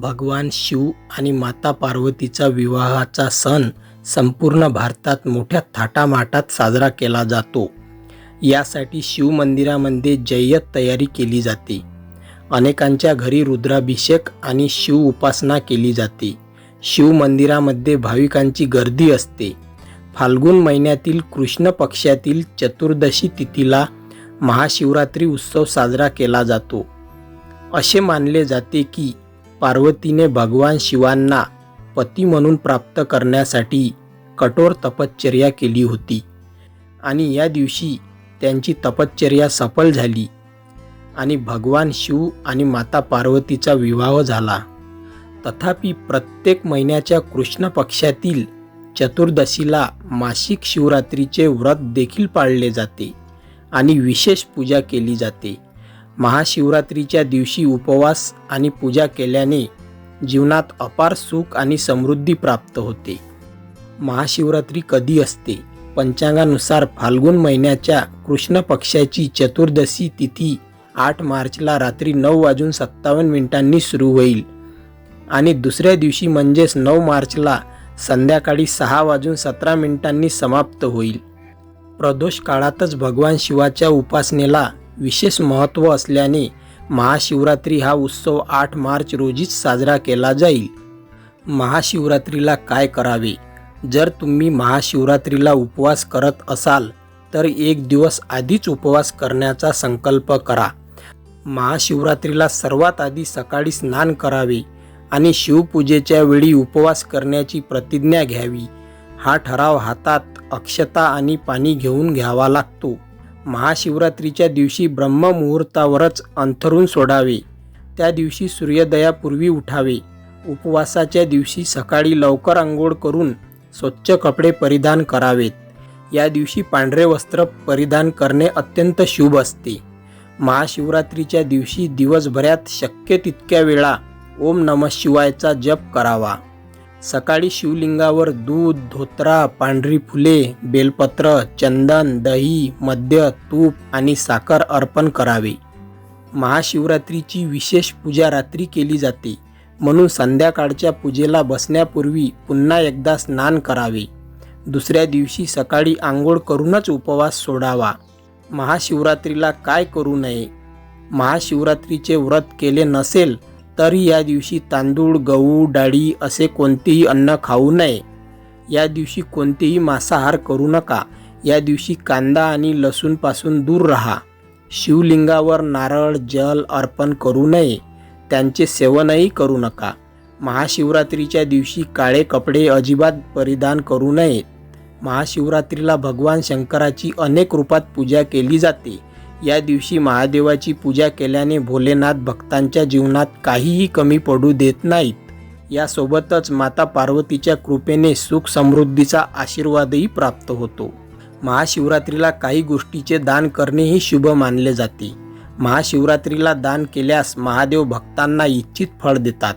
भगवान शिव आणि माता पार्वतीचा विवाहाचा सण संपूर्ण भारतात मोठ्या थाटामाटात साजरा केला जातो. यासाठी शिव मंदिरामध्ये जय्यत तयारी केली जाते. अनेकांच्या घरी रुद्राभिषेक आणि शिव उपासना केली जाते. शिव मंदिरामध्ये भाविकांची गर्दी असते. फाल्गुन महिन्यातील कृष्ण पक्षातील चतुर्दशी तिथीला महाशिवरात्री उत्सव साजरा केला जातो. असे मानले जाते की पार्वतीने भगवान शिवांना पती म्हणून प्राप्त करण्यासाठी कठोर तपश्चर्या केली होती. आणि या दिवशी त्यांची तपश्चर्या सफल झाली आणि भगवान शिव आणि माता पार्वतीचा विवाह झाला. तथापि प्रत्येक महिन्याच्या कृष्ण पक्षातील चतुर्दशीला मासिक शिवरात्रीचे व्रत देखील पाळले जाते आणि विशेष पूजा केली जाते. महाशिवरात्रीच्या दिवशी उपवास आणि पूजा केल्याने जीवनात अपार सुख आणि समृद्धी प्राप्त होते. महाशिवरात्री कधी असते? पंचांगानुसार फाल्गुन महिन्याच्या कृष्ण पक्षाची चतुर्दशी तिथी आठ मार्चला रात्री नऊ वाजून सत्तावन्न मिनिटांनी सुरू होईल. आणि दुसऱ्या दिवशी म्हणजेच नऊ मार्चला संध्याकाळी सहा वाजून सतरा मिनिटांनी समाप्त होईल. प्रदोष काळातच भगवान शिवाच्या उपासनेला विशेष महत्त्व असल्याने महाशिवरात्री हा उत्सव आठ मार्च रोजीच साजरा केला जाईल. महाशिवरात्रीला काय करावे? जर तुम्ही महाशिवरात्रीला उपवास करत असाल तर एक दिवस आधीच उपवास करण्याचा संकल्प करा. महाशिवरात्रीला सर्वात आधी सकाळी स्नान करावे आणि शिवपूजेच्या वेळी उपवास करण्याची प्रतिज्ञा घ्यावी. हा ठराव हातात अक्षता आणि पाणी घेऊन घ्यावा लागतो. महाशिवरात्रीच्या दिवशी ब्रह्ममुहूर्तावरच अंथरून सोडावे. त्या दिवशी सूर्योदयापूर्वी उठावे. उपवासाच्या दिवशी सकाळी लवकर आंघोळ करून स्वच्छ कपडे परिधान करावेत. या दिवशी पांढरे वस्त्र परिधान करणे अत्यंत शुभ असते. महाशिवरात्रीच्या दिवशी दिवसभरात शक्य तितक्या वेळा ओम नमः शिवायचा जप करावा. सकाळी शिवलिंगावर दूध धोत्रा पांढरी फुले बेलपत्र चंदन दही मद्य तूप आणि साखर अर्पण करावे. महाशिवरात्रीची विशेष पूजा रात्री केली जाते. म्हणून संध्याकाळच्या पूजेला बसण्यापूर्वी पुन्हा एकदा स्नान करावे. दुसऱ्या दिवशी सकाळी आंघोळ करूनच उपवास सोडावा. महाशिवरात्रीला काय करू नये? महाशिवरात्रीचे व्रत केले नसेल तरी या दिवशी तांदूळ गहू डाळी असे कोणतेही अन्न खाऊ नये. या दिवशी कोणतेही मांसाहार करू नका. या दिवशी कांदा आणि लसूणपासून दूर राहा. शिवलिंगावर नारळ जल अर्पण करू नये. त्यांचे सेवनही करू नका. महाशिवरात्रीच्या दिवशी काळे कपडे अजिबात परिधान करू नयेत. महाशिवरात्रीला भगवान शंकराची अनेक रूपात पूजा केली जाते. या दिवशी महादेवाची पूजा केल्याने भोलेनाथ भक्तांच्या जीवनात काहीही कमी पडू देत नाहीत. यासोबतच माता पार्वतीच्या कृपेने सुख समृद्धीचा आशीर्वादही प्राप्त होतो. महाशिवरात्रीला काही गोष्टीचे दान करणेही शुभ मानले जाते. महाशिवरात्रीला दान केल्यास महादेव भक्तांना इच्छित फळ देतात.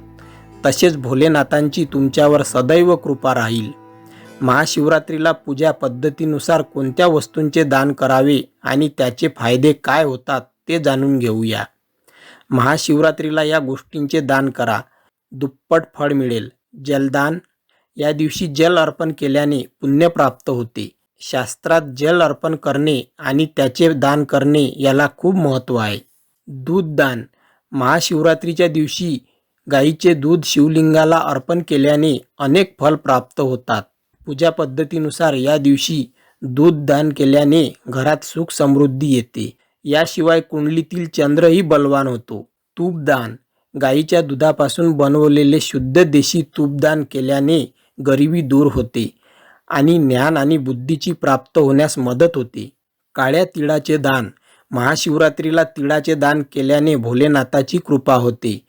तसेच भोलेनाथांची तुमच्यावर सदैव कृपा राहील. महाशिवरात्रीला पूजा पद्धतीनुसार कोणत्या वस्तूंचे दान करावे आणि त्याचे फायदे काय होतात ते जाणून घेऊया. महाशिवरात्रीला या गोष्टींचे दान करा. दुप्पट फळ मिळेल. जलदान. या दिवशी जल अर्पण केल्याने पुण्य प्राप्त होते. शास्त्रात जल अर्पण करणे आणि त्याचे दान करणे याला खूप महत्त्व आहे. दूध दान. महाशिवरात्रीच्या दिवशी गाईचे दूध शिवलिंगाला अर्पण केल्याने अनेक फल प्राप्त होतात. पूजा पद्धतीनुसार या दिवशी दूध दान केल्याने घरात सुख समृद्धी येते. याशिवाय कुंडलीतील चंद्रही बलवान होतो. तूपदान गाईच्या दुधापासून बनवलेले शुद्ध देशी तूपदान केल्याने गरिबी दूर होते आणि ज्ञान आणि बुद्धीची प्राप्त होण्यास मदत होते. काळ्या तिळाचे दान. महाशिवरात्रीला तिळाचे दान केल्याने भोलेनाथाची कृपा होते.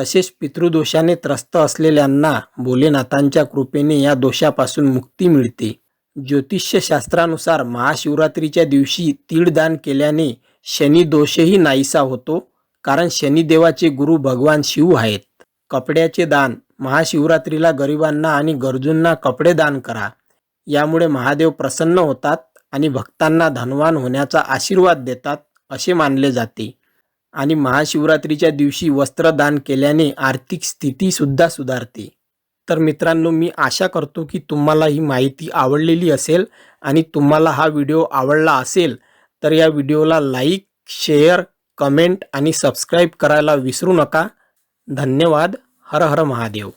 तसेच पितृदोषाने त्रस्त असलेल्यांना भोलेनाथांच्या कृपेने या दोषापासून मुक्ती मिळते. ज्योतिषशास्त्रानुसार महाशिवरात्रीच्या दिवशी तीळदान केल्याने शनिदोषही नाहीसा होतो कारण शनिदेवाचे गुरु भगवान शिव आहेत. कपड्याचे दान महाशिवरात्रीला गरिबांना आणि गरजूंना कपडे दान करा. यामुळे महादेव प्रसन्न होतात आणि भक्तांना धनवान होण्याचा आशीर्वाद देतात असे मानले जाते. आणि महाशिवरात्रीच्या दिवशी वस्त्रदान केल्याने आर्थिक स्थितीसुद्धा सुधारते. तर मित्रांनो मी आशा करतो की तुम्हाला ही माहिती आवडलेली असेल आणि तुम्हाला हा व्हिडिओ आवडला असेल तर या व्हिडिओला लाईक शेअर कमेंट आणि सबस्क्राईब करायला विसरू नका. धन्यवाद. हर हर महादेव.